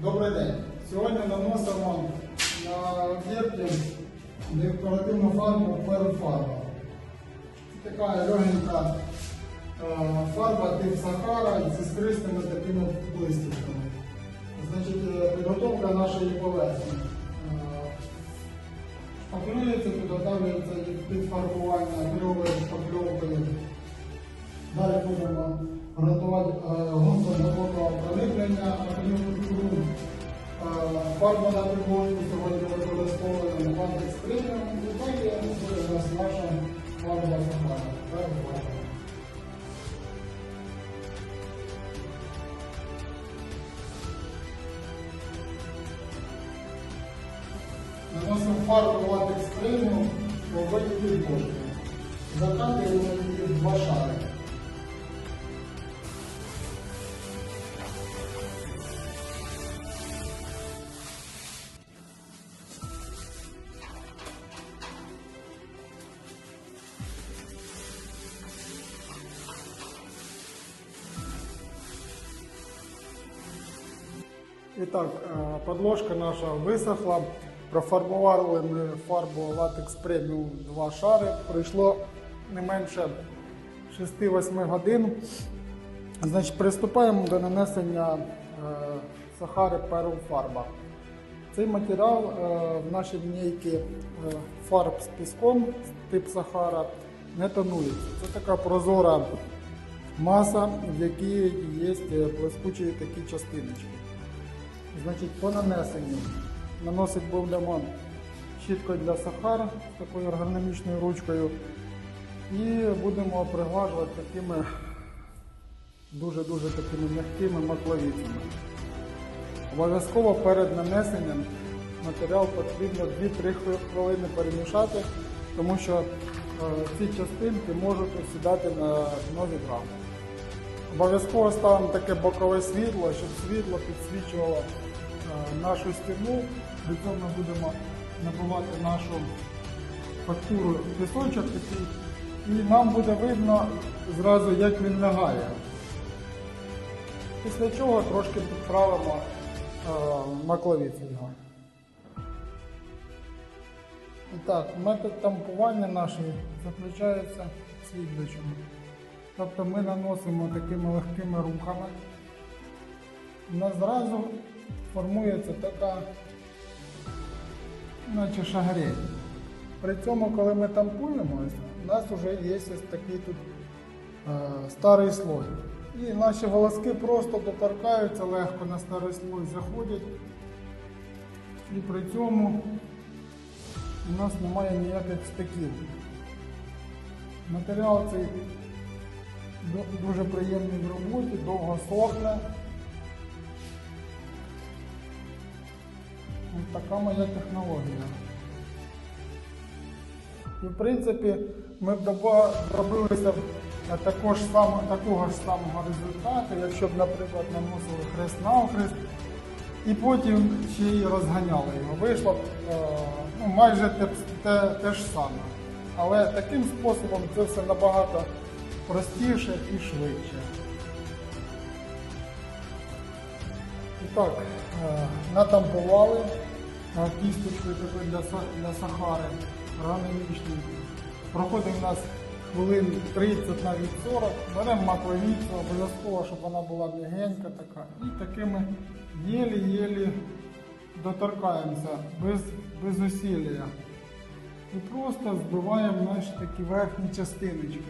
Добрий день. Сьогодні наносимо на об'єкті декоративну фарбу перфарба. Це така легенька е, фарба тип Сахара зі скристими такими блискітками. Значить, е, підготовка нашої поверхні. Е, Шпаклюється, підготовлюється під фарбування кльовою шпакльовкою. Далі будемо готувати ґрунтом глибокого проникнення акрилу. Фарба на приборку сьогодні використовуємо Quantex Premium. І далі буде у нас наша фарба Сахара. Далі фарба. Наносимо фарбу Quantex Premium по вигляді бошки. Закатуємо її в І так, е, подложка наша висохла. Профарбували ми фарбу Latex Premium 2 шари. Пройшло не менше 6-8 годин. Значить, приступаємо до нанесення е, сахари фарба. Цей матеріал е, в нашій лінійці е, фарб з піском тип Сахара не тонується. Це така прозора маса, в якій є блискучі такі частиночки. Значить, по нанесенню наносити будемо щіткою для сахара з такою ергономічною ручкою. І будемо приглажувати такими дуже-дуже такими м'якими макловицями. Обов'язково перед нанесенням матеріал потрібно 2-3 хвилини перемішати, тому що е, ці частинки можуть осідати на дно відра. Обов'язково ставимо таке бокове світло, щоб світло підсвічувало е, нашу стіну. При цьому ми будемо набивати нашу фактуру пісочок такий, і нам буде видно зразу, як він лягає. Після чого трошки підправимо е, макловіці його. Так, метод тампування наш заключається в слідуючому. Тобто ми наносимо такими легкими рухами. У нас зразу формується така, наче шагрень. При цьому, коли ми тампуємо, у нас вже є ось такий тут е, старий слой. І наші волоски просто доторкаються легко на старий слой, заходять. І при цьому у нас немає ніяких стиків. Матеріал цей дуже приємний в роботі, довго сохне. Ось така моя технологія. І в принципі ми б добилися також само, такого ж самого результату, якщо б, наприклад, наносили хрест навхрест і потім ще й розганяли його. Вийшло б е, ну, майже те, те, те ж саме. Але таким способом це все набагато простіше і швидше. І так, е, натампували кісточкою для, сахари раномічній. Проходить у нас хвилин 30 навіть 40. Беремо маковіцю, обов'язково, щоб вона була м'ягенька така. І такими єлі-єлі доторкаємося без, без усілля. І просто збиваємо наші такі верхні частиночки.